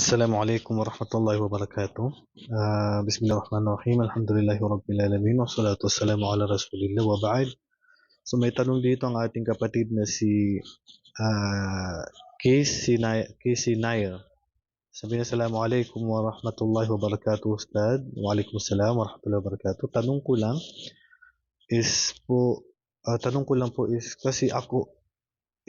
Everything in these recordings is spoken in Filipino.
السلام عليكم ورحمة الله وبركاته آه بسم الله الرحمن الرحيم الحمد لله رب العالمين والصلاة والسلام على رسول الله وبعد So may tanong dito ang ating kapatid na si ah Casey Nair. Sabi niya, Assalamualaikum warahmatullahi wabarakatuh, Ustad. Waalaikumsalam warahmatullahi wabarakatuh. Tanong ko lang is po, ah, tanong ko lang po is kasi ako,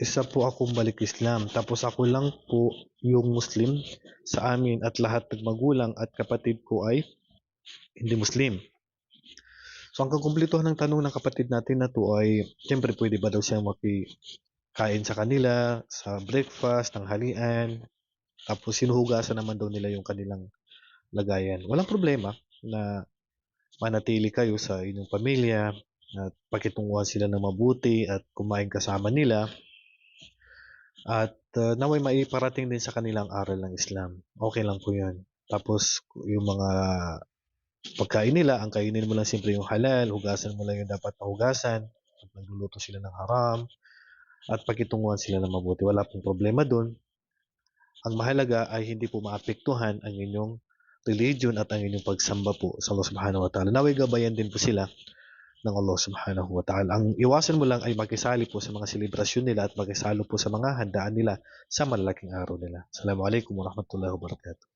isa po akong balik Islam. Tapos ako lang po yung Muslim sa amin at lahat ng magulang at kapatid ko ay hindi Muslim. So ang kumpletuhan ng tanong ng kapatid natin na to ay, siyempre pwede ba daw siyang makikain sa kanila, sa breakfast, tanghalian, tapos sinuhugasan naman daw nila yung kanilang lagayan. Walang problema na manatili kayo sa inyong pamilya at pakitunguhan sila ng mabuti at kumain kasama nila at uh, naway maiparating din sa kanilang aral ng Islam. Okay lang po yun. Tapos yung mga pagkain nila, ang kainin mo lang siyempre yung halal, hugasan mo lang yung dapat na hugasan, at nagluluto sila ng haram, at pakitunguhan sila ng mabuti. Wala pong problema doon. Ang mahalaga ay hindi po maapektuhan ang inyong religion at ang inyong pagsamba po sa Allah subhanahu wa ta'ala. Naway gabayan din po sila ng Allah subhanahu wa ta'ala. Ang iwasan mo lang ay makisali po sa mga selebrasyon nila at makisalo po sa mga handaan nila sa malalaking araw nila. Assalamualaikum warahmatullahi wabarakatuh.